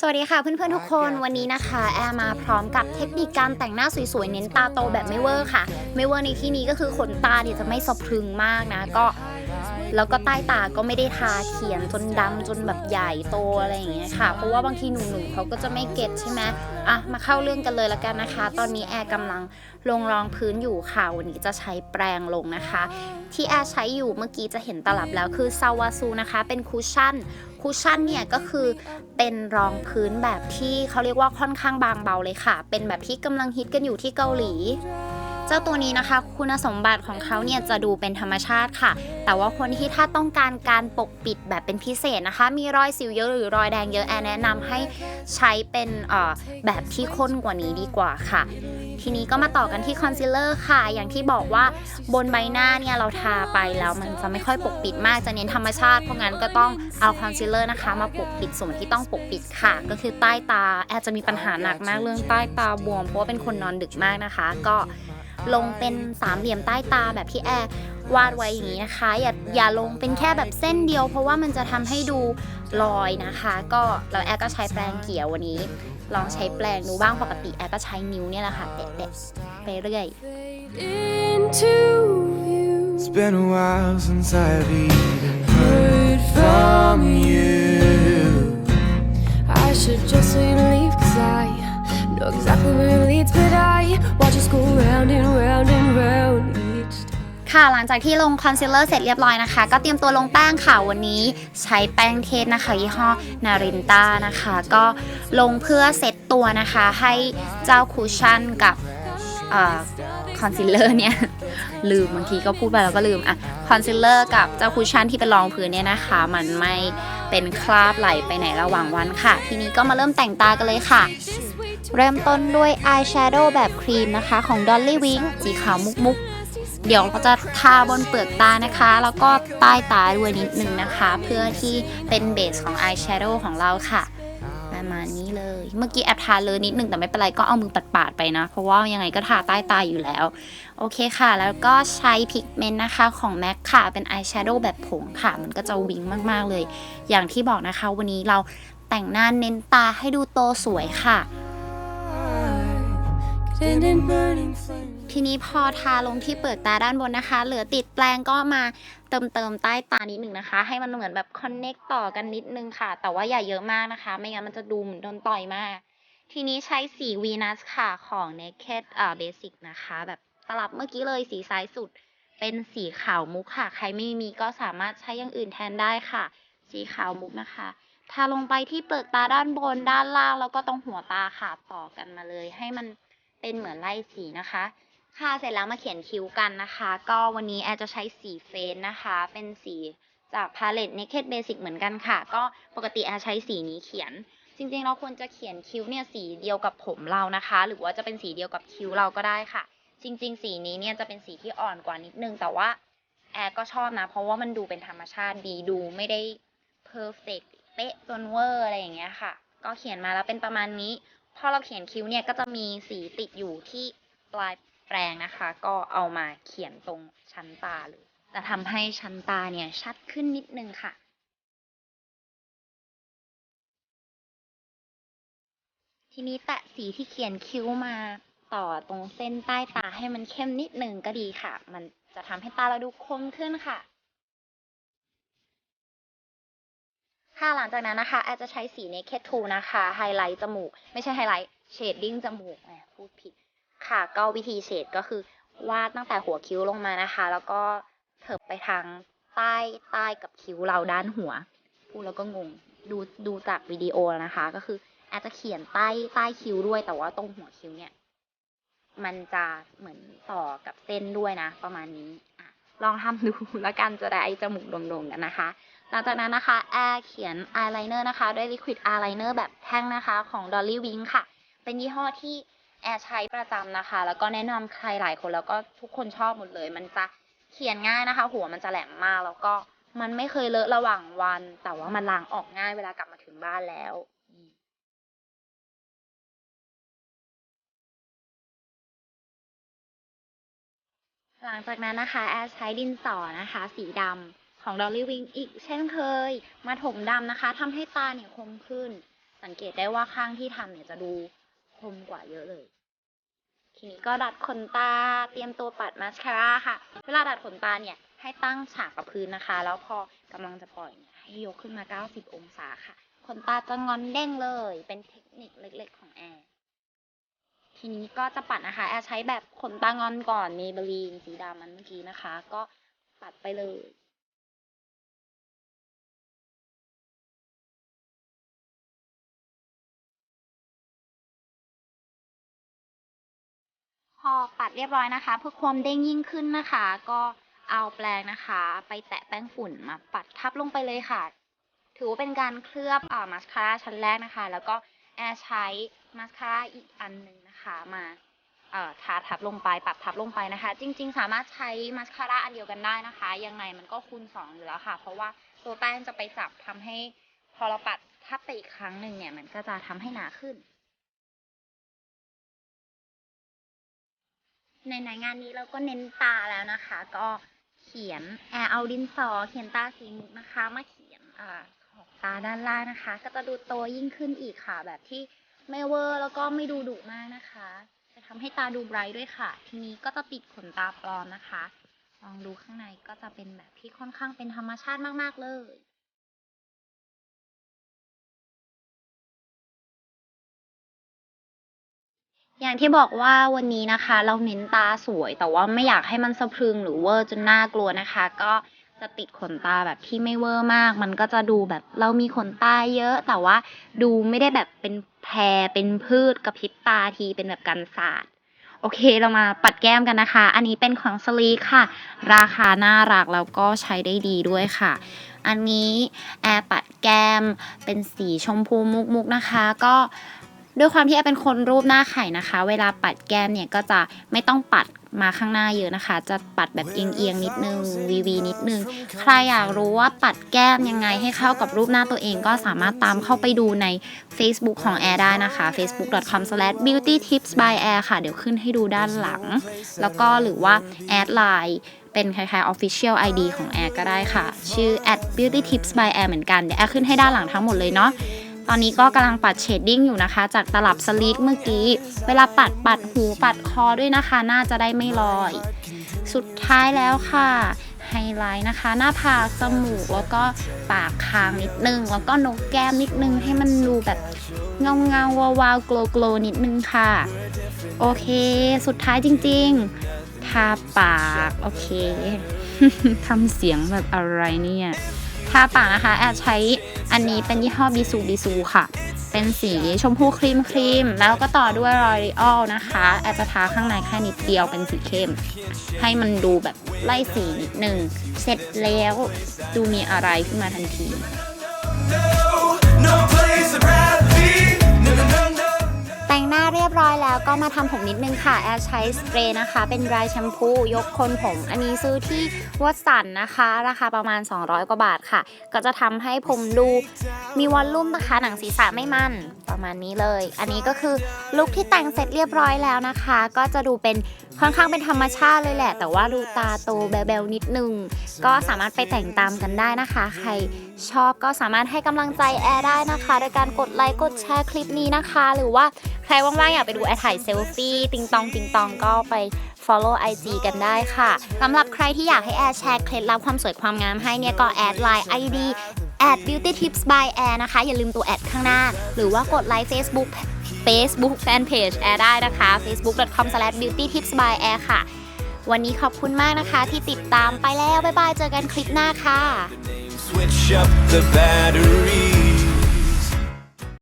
สวัสดีค่ะเพื่อนๆทุกคนวันนี้นะคะ แอร์มาพร้อมกับเทคนิคการแต่งหน้าสวยๆ เน้นตาโตแบบไม่เวอร์ค่ะ ไม่เวอร์ในที่นี้ก็คือขนตาเนี่ยจะไม่สะพรึงมากนะก็ แล้วก็ใต้ตาก็ไม่ได้ทาเขียนจนดำจนแบบใหญ่โตอะไรอย่างเงี้ยค่ะ เพราะว่าบางทีหนุ่มๆเขาก็จะไม่เก็ตใช่ไหมอะมาเข้าเรื่องกันเลยละกันนะคะ ตอนนี้แอร์กำลังลงรองพื้นอยู่ค่ะวันนี้จะใช้แปรงลงนะคะ ที่แอร์ใช้อยู่เมื่อกี้จะเห็นตลับแล้วคือซาวาซูนะคะ เป็นคุชชั่น คุชชั่นเนี่ยก็คือเป็นรองพื้นแบบที่เขาเรียกว่าค่อนข้างบางเบาเลยค่ะ เป็นแบบที่กำลังฮิตกันอยู่ที่เกาหลี จ้าตัวนี้นะคะ คุณสมบัติของเขาเนี่ยจะดูเป็นธรรมชาติค่ะ แต่ว่าคนที่ถ้าต้องการการปกปิดแบบเป็นพิเศษนะคะ มีรอยสิวเยอะหรือรอยแดงเยอะแอนแนะนำให้ใช้เป็นแบบที่ข้นกว่านี้ดีกว่าค่ะ ทีนี้ก็มาต่อกันที่คอนซีลเลอร์ค่ะ อย่างที่บอกว่าบนใบหน้าเนี่ยเราทาไปแล้วมันจะไม่ค่อยปกปิดมากจะเน้นธรรมชาติเพราะงั้นก็ต้องเอาคอนซีลเลอร์นะคะ มาปกปิดส่วนที่ต้องปกปิดค่ะ ก็คือใต้ตาแอร์จะมีปัญหาหนักมากเรื่องใต้ตาบวมเพราะว่าเป็นคนนอนดึกมากนะคะ ก็ ลงเป็นสามเหลี่ยมใต้ตาแบบที่แอร์วาดไว้อย่างนี้นะคะ อย่าอย่าลงเป็นแค่แบบเส้นเดียว เพราะว่ามันจะทำให้ดูลอยนะคะ ก็แล้วแอร์ก็ใช้แปรงเกี่ยววันนี้ ลองใช้แปรงดูบ้างปกติแอร์ก็ใช้นิ้วเนี่ยแหละค่ะแตะๆไปเรื่อย It's been a while since I've even heard from you. Know exactly where it leads, but I watch us go round and round and round each time. ค่ะหลังจากที่ลงคอนซีลเลอร์เสร็จเรียบร้อยนะคะ ก็เตรียมตัวลงแป้งค่ะวันนี้ใช้แป้งเทสนะคะ ยี่ห้อนารินตานะคะ ก็ลงเพื่อเซตตัวนะคะ ให้เจ้าคูชั่นกับคอนซีลเลอร์เนี่ย ลืมบางทีก็พูดไปแล้วก็ลืมอะคอนซีลเลอร์กับเจ้าคูชั่นที่เป็นรองพื้นเนี่ยนะคะ มันไม่ เป็นคราบไหลไปไหนระหว่างวันค่ะ ทีนี้ก็มาเริ่มแต่งตากันเลยค่ะ เริ่มต้นด้วยอายแชโดว์แบบครีมนะคะ ของ Dolly Wing สีขาวมุกๆ เดี๋ยวเราจะทาบนเปลือกตานะคะ แล้วก็ใต้ตาด้วยนิดนึงนะคะ เพื่อที่เป็นเบสของอายแชโดว์ของเราค่ะ ณนี้เลย เมื่อกี้แอบทาเลยนิดนึงแต่ไม่เป็นไรก็เอามือปาดๆไปนะ เพราะว่ายังไงก็ทาใต้ตาอยู่แล้ว โอเคค่ะ แล้วก็ใช้พิกเมนต์นะคะของ MAC ค่ะเป็นอายแชโดว์แบบผงค่ะ มันก็จะวิงมากๆเลย อย่างที่บอกนะคะ วันนี้เราแต่งหน้าเน้นตาให้ดูโตสวยค่ะ ทีนี้พอทาลงที่เปลือกตาด้านบนนะคะ เหลือติดแปรงก็มาเติมเติมใต้ตานิดหนึ่งนะคะ ให้มันเหมือนแบบคอนเน็กต่อกันนิดนึงค่ะ แต่ว่าอย่าเยอะมากนะคะ ไม่งั้นมันจะดูเหมือนโดนต่อยมาก ทีนี้ใช้สีวีนัสค่ะของ Naked อ่า Basic นะคะ แบบตลับเมื่อกี้เลยสีซ้ายสุด เป็นสีขาวมุกค่ะ ใครไม่มีก็สามารถใช้อย่างอื่นแทนได้ค่ะ สีขาวมุกนะคะทาลงไปที่เปลือกตาด้านบนด้านล่างแล้วก็ตรงหัวตาค่ะต่อกันมาเลย ให้มัน เป็นเหมือนไล่สีนะคะ ค่ะเสร็จแล้วมาเขียนคิ้วกันนะคะ ก็วันนี้แอร์จะใช้สีเฟนนะคะ เป็นสีจากพาเลต Naked Basic เหมือนกันค่ะ ก็ปกติแอร์ใช้สีนี้เขียน จริงๆ เราควรจะเขียนคิ้วเนี่ยสีเดียวกับผมเรานะคะ หรือว่าจะเป็นสีเดียวกับคิ้วเราก็ได้ค่ะ จริง ๆ สีนี้เนี่ยจะเป็นสีที่อ่อนกว่านิดนึง แต่ว่าแอร์ก็ชอบนะ เพราะว่ามันดูเป็นธรรมชาติดีดูไม่ได้เพอร์เฟกเป๊ะจนเวอร์อะไรอย่างเงี้ยค่ะ ก็เขียนมาแล้วเป็นประมาณนี้ พอเราเขียนคิ้วเนี่ยก็จะมีสีติดอยู่ที่ปลายแปรงนะคะ ก็เอามาเขียนตรงชั้นตาเลยจะทำให้ชั้นตาเนี่ยชัดขึ้นนิดนึงค่ะ ทีนี้แตะสีที่เขียนคิ้วมาต่อตรงเส้นใต้ตาให้มันเข้มนิดนึงก็ดีค่ะ มันจะทำให้ตาเราดูคมขึ้นค่ะ ค่ะหลังจากนั้นนะคะ แอร์จะใช้สี Naked 2 นะคะ ไฮไลท์จมูก ไม่ใช่ไฮไลท์เชดดิ้งจมูกแหมพูดผิดค่ะ ก็วิธีเฉดก็คือวาดตั้งแต่หัวคิ้วลงมานะคะ แล้วก็เถิบไปทางใต้ใต้กับคิ้วเราด้านหัวพูดแล้วก็งงดูดูจากวิดีโอนะคะ ก็คืออาจจะเขียนใต้ใต้คิ้วด้วย แต่ว่าตรงหัวคิ้วเนี่ย มันจะเหมือนต่อกับเส้นด้วยนะ ประมาณนี้อลองทำดูแล้วกันจะได้จมูกโด่งๆกันนะคะ หลังจากนั้นนะคะแอร์เขียนอายไลเนอร์นะคะ ด้วย Liquid Eyeliner แบบแท่งนะคะของ Dolly Wing ค่ะ เป็นยี่ห้อที่แอร์ใช้ประจำนะคะ แล้วก็แนะนำใครหลายคนแล้วก็ทุกคนชอบหมดเลย มันจะเขียนง่ายนะคะ หัวมันจะแหลมมากแล้วก็มันไม่เคยเลอะระหว่างวัน แต่ว่ามันล้างออกง่ายเวลากลับมาถึงบ้านแล้วหลังจากนั้นนะคะ แอร์ใช้ดินสอนะคะ สีดำ ของ Dolly Wing อีกเช่นเคย มาถมดำนะคะทำให้ตาเนี่ยคมขึ้น สังเกตได้ว่าข้างที่ทำเนี่ยจะดูคมกว่าเยอะเลย ทีนี้ก็ดัดขนตาเตรียมตัวปัดมาสคาร่าค่ะ เวลาดัดขนตาเนี่ยให้ตั้งฉากกับพื้นนะคะ แล้วพอกำลังจะปล่อยเนี่ยให้ยกขึ้นมา 90 องศาค่ะ ขนตาจะงอนเด้งเลย เป็นเทคนิคเล็ก ๆ ของแอร์ทีนี้ก็จะปัดนะคะ แอร์ใช้แบบขนตางอนก่อนเมเบลีนสีดำมันเมื่อกี้นะคะ ก็ปัดไปเลย พอปัดเรียบร้อยนะคะ เพื่อความเด้งยิ่งขึ้นนะคะ ก็เอาแปรงนะคะ ไปแตะแป้งฝุ่นมาปัดทับลงไปเลยค่ะ ถือว่าเป็นการเคลือบอ่ามาสคาร่าชั้นแรกนะคะ แล้วก็แอร์ใช้มาสคาร่าอีกอันหนึ่งนะคะมาเอ่อทาทับลงไปปัดทับลงไปนะคะ จริง ๆ สามารถใช้มาสคาร่าอันเดียวกันได้นะคะ ยังไงมันก็คูณสองอยู่แล้วค่ะ เพราะว่าตัวแป้งจะไปจับทำให้พอเราปัดทับไปอีกครั้งหนึ่งเนี่ย มันก็จะทำให้หนาขึ้น ในในงานนี้เราก็เน้นตาแล้วนะคะ ก็เขียนแอร์เอาดินสอเขียนตาสีมุกนะคะ มาเขียนอ่าขอบตาด้านล่างนะคะ ก็จะดูโตยิ่งขึ้นอีกค่ะ แบบที่ไม่เวอร์แล้วก็ไม่ดูดุมากนะคะ จะทำให้ตาดูไบรท์ด้วยค่ะ ทีนี้ก็จะติดขนตาปลอมนะคะ ลองดูข้างในก็จะเป็นแบบที่ค่อนข้างเป็นธรรมชาติมากๆเลย อย่างที่บอกว่าวันนี้นะคะ เราเน้นตาสวย แต่ว่าไม่อยากให้มันสะพรึงหรือเวอร์จนน่ากลัวนะคะ ก็จะติดขนตาแบบที่ไม่เวอร์มาก มันก็จะดูแบบเรามีขนตาเยอะ แต่ว่าดูไม่ได้แบบเป็นแพรเป็นพืชกระพริบตาทีเป็นแบบกันศาสตร์โอเคเรามาปัดแก้มกันนะคะ อันนี้เป็นของสลีค่ะ ราคาน่ารักแล้วก็ใช้ได้ดีด้วยค่ะ อันนี้แอร์ปัดแก้มเป็นสีชมพูมุกๆนะคะ ก็ ด้วยความที่แอร์เป็นคนรูปหน้าไข่นะคะ เวลาปัดแก้มเนี่ยก็จะไม่ต้องปัดมาข้างหน้าเยอะนะคะ จะปัดแบบเอียงๆนิดนึงวีวีนิดนึง ใครอยากรู้ว่าปัดแก้มยังไงให้เข้ากับรูปหน้าตัวเองก็สามารถตามเข้าไปดูใน Facebook ของแอร์ได้นะคะ facebook.com/beautytipsby air ค่ะ เดี๋ยวขึ้นให้ดูด้านหลัง แล้วก็หรือว่าแอดไลน์เป็นคล้ายๆ official ID ของแอร์ก็ได้ค่ะ ชื่อ beauty tips by air เหมือนกัน เดี๋ยวแอร์ขึ้นให้ด้านหลังทั้งหมดเลยเนาะ ตอนนี้ก็กำลังปัดเชดดิ้งอยู่นะคะ จากตลับสลีกเมื่อกี้ เวลาปัดปัดหูปัดคอด้วยนะคะ น่าจะได้ไม่ลอย สุดท้ายแล้วค่ะไฮไลท์นะคะ หน้าผากจมูกแล้วก็ปากคางนิดนึง แล้วก็นกแก้มนิดนึง ให้มันดูแบบเงาเงาวาวาวโกลโกลนิดนึงค่ะ โอเค สุดท้ายจริงๆ ทาปาก โอเคทำเสียงแบบอะไรเนี่ย ทาปากนะคะแอบใช้อันนี้เป็นยี่ห้อบิซูบิซูค่ะ เป็นสีชมพูครีมครีม แล้วก็ต่อด้วยรอยัลนะคะแอบจะทาข้างในแค่นิดเดียวเป็นสีเข้ม ให้มันดูแบบไล่สีนิดนึง เสร็จแล้วดูมีอะไรขึ้นมาทันที No, no place I'd rather เรียบร้อยแล้วก็มาทำผมนิดนึงค่ะ แอร์ใช้สเปรย์นะคะ เป็นดรายแชมพูยกคนผม อันนี้ซื้อที่วัดสันนะคะ ราคาประมาณ 200 กว่าบาทค่ะ ก็จะทำให้ผมดูมีวอลลุ่มนะคะ หนังศีรษะไม่มัน ประมาณนี้เลย อันนี้ก็คือลุคที่แต่งเสร็จเรียบร้อยแล้วนะคะ ก็จะดูเป็นค่อนข้างเป็นธรรมชาติเลยแหละ แต่ว่าดูตาโตแบลๆนิดนึง ก็สามารถไปแต่งตามกันได้นะคะ ใครชอบก็สามารถให้กำลังใจแอร์ได้นะคะ โดยการกดไลค์กดแชร์คลิปนี้นะคะ หรือว่าใครว่างๆอยากไปดูแอถ่ายเซลฟี่ติงตองติงตองก็ไป follow IG กันได้ค่ะสำหรับใครที่อยากให้แอร์แชร์เคล็ดลับความสวยความงามให้เนี่ยก็แอดไลน์ ID at beauty tips by air นะคะ อย่าลืมตัวแอดข้างหน้า หรือว่ากดไลค์ Facebook Facebook Fanpage แอร์ได้นะคะ facebook.com/beautytipsby air ค่ะ วันนี้ขอบคุณมากนะคะที่ติดตามไปแล้ว บ๊ายบาย เจอกันคลิปหน้าค่ะ Switch up the battery.